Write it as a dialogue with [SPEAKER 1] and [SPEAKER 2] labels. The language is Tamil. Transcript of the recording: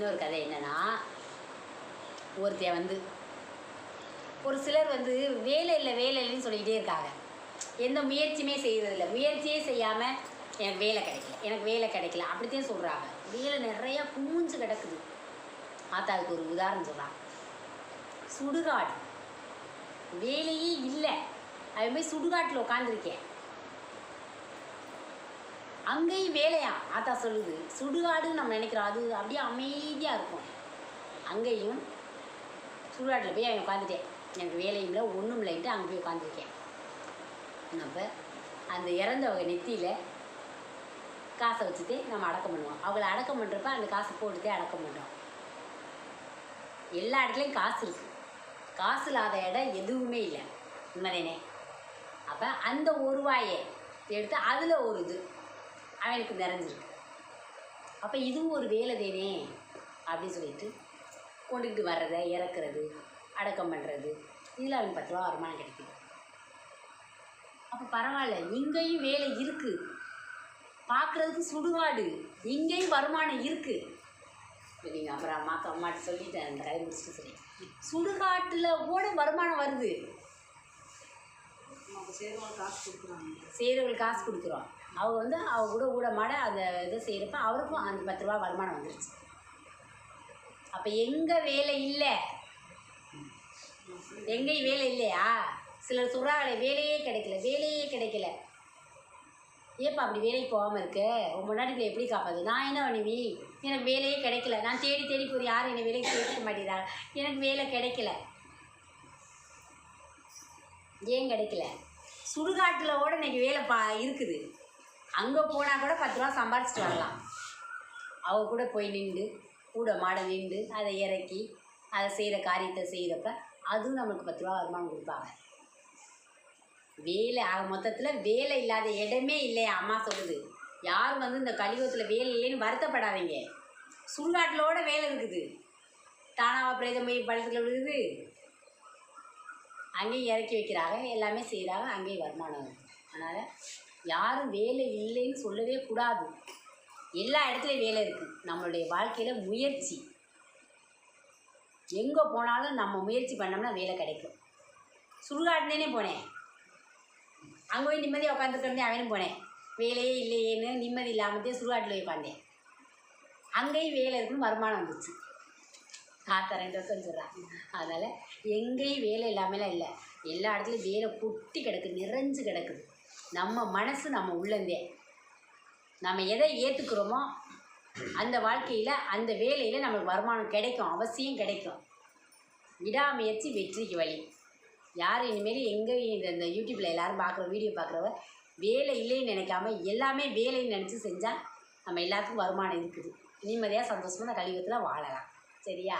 [SPEAKER 1] இன்னொரு கதை என்னன்னா ஒருத்தைய வந்து ஒரு சிலர் வந்து வேலை இல்லை வேலை இல்லைன்னு சொல்லிக்கிட்டே இருக்காங்க. எந்த முயற்சியுமே செய்கிறதில்ல முயற்சியே செய்யாமல் எனக்கு வேலை கிடைக்கல எனக்கு வேலை கிடைக்கல அப்படித்தான் சொல்கிறாங்க வேலை நிறையா குமிஞ்சு கிடக்குது. ஆத்தாவுக்கு ஒரு உதாரணம் சொல்கிறான் சுடுகாடு. வேலையே இல்லை. அவன் சுடுகாட்டில் உட்காந்துருக்கேன் அங்கேயும் வேலையா? ஆத்தா சொல்லுது. சுடுகாடுன்னு நம்ம நினைக்கிறோம். அது அப்படியே அமைதியாக இருக்கும். அங்கேயும் சுடுகாட்டில் போய் அவன் உட்காந்துட்டேன் எனக்கு வேலையும் இல்லை ஒன்றும் இல்லைன்ட்டு அங்கே போய் உட்காந்துருக்கேன் அப்போ அந்த இறந்தவங்க நெத்தியில் காசை வச்சுட்டு நம்ம அடக்கம் பண்ணுவோம். அவங்கள அடக்கம் பண்ணுறப்ப அந்த காசை போட்டுட்டே அடக்கம் பண்ணுறோம் எல்லா இடத்துலையும் காசு இருக்குது காசு இல்லாத இடம் எதுவுமே இல்லை. உண்மைதானே? அப்போ அந்த ஒரு ரூபாயை எடுத்து அதில் ஒரு இது. அவனுக்கு நிறைஞ்சிருக்கு. அப்போ இதுவும் ஒரு வேலை தானே? அப்படின்னு சொல்லிட்டு கொண்டுக்கிட்டு வர்றதை இறக்குறது அடக்கம் பண்ணுறது இதில் அவனுக்கு பத்து ரூபா வருமானம் கிடைக்குது. அப்போ பரவாயில்ல இங்கேயும் வேலை இருக்குது பார்க்குறதுக்கு சுடுகாடு இங்கேயும் வருமானம் இருக்குது நீங்கள் அப்புறம் அம்மாக்கு அம்மாட்ட சொல்லிட்டேன் அந்த கதை முடிச்சுட்டு சரி சுடுகாட்டில் கூட வருமானம் வருது.
[SPEAKER 2] செய்கிறவங்க காசு கொடுக்குறாங்க.
[SPEAKER 1] செய்கிறவங்களுக்கு காசு கொடுக்குறோம். அவ வந்து அவ கூட கூட மாட அந்த இது செய்கிறப்ப அவருக்கும் அந்த பத்து ரூபா வருமானம் வந்துருச்சு. அப்போ எங்கே வேலை இல்லை? எங்கேயும் வேலை இல்லையா? சிலர் சொல்கிறாங்களே வேலையே கிடைக்கல வேலையே கிடைக்கல. ஏப்பா அப்படி வேலைக்கு போகாமல் இருக்க? உன் முன்னாடி எப்படி காப்பாது நான் என்ன பண்ணுவி? எனக்கு வேலையே கிடைக்கல. நான் தேடி தேடி போய் யாரும் என்னை வேலைக்கு சேர்க்க மாட்டேங்கிறாங்க எனக்கு வேலை கிடைக்கல. ஏன் கிடைக்கல? சுடுகாட்டில் கூட இன்னைக்கு வேலை பா இருக்குது. அங்கே போனால் கூட பத்து ரூபா சம்பாரிச்சிட்டு வரலாம். அவ கூட போய் நின்று கூட மாட நின்று அதை இறக்கி அதை செய்கிற காரியத்தை செய்கிறப்ப அதுவும் நம்மளுக்கு பத்து ரூபா வருமானம் கொடுப்பாங்க. வேலை ஆக மொத்தத்தில் வேலை இல்லாத இடமே இல்லையா அம்மா சொல்லுது. யாரும் வந்து இந்த கலியுகத்தில் வேலை இல்லைன்னு வருத்தப்படாதீங்க. சுடுகாட்டிலோட வேலை இருக்குது. தானாவா பிரேதம் போய் பழத்தில் விழுகுது. அங்கேயும் இறக்கி வைக்கிறாங்க எல்லாமே செய்கிறாங்க அங்கேயும் வருமானம் அதனால் யாரும் வேலை இல்லைன்னு சொல்லவே கூடாது. எல்லா இடத்துலையும் வேலை இருக்குது நம்மளுடைய வாழ்க்கையில் முயற்சி. எங்கே போனாலும் நம்ம முயற்சி பண்ணோம்னா வேலை கிடைக்கும். சுடுகாட்டுனே போனேன். அங்கே போய் நிம்மதியாக உட்காந்துருக்கே அவனும் போனேன். வேலையே இல்லையேன்னு நிம்மதி இல்லாமத்தே சுடுகாட்டில் போய் உட்காந்தேன் அங்கேயும் வேலை இருக்குன்னு வருமானம் வந்துச்சு. தாத்தா ரெண்டு வருஷம் சொல்கிறான் அதனால் எங்கேயும் வேலை இல்லாமலாம் இல்லை. எல்லா இடத்துலையும் வேலை கொட்டி கிடக்கு நிறைஞ்சு கிடக்குது நம்ம மனசு நம்ம உள்ளந்தே. நம்ம எதை ஏற்றுக்கிறோமோ அந்த வாழ்க்கையில் அந்த வேலையில் நம்மளுக்கு வருமானம் கிடைக்கும் அவசியம் கிடைக்கும். விடாமுயற்சி வெற்றிக்கு வழி. யார் இனிமேல் எங்கே இந்த இந்த யூடியூப்பில் எல்லாரும் பார்க்குற வீடியோ பார்க்குறவ வேலை இல்லைன்னு நினைக்காம எல்லாமே வேலைன்னு நினச்சி செஞ்சால் நம்ம எல்லாத்துக்கும் வருமானம் இருக்குது. நிம்மதியாக சந்தோஷமாக கலியுகத்தில் வாழலாம். சரியா?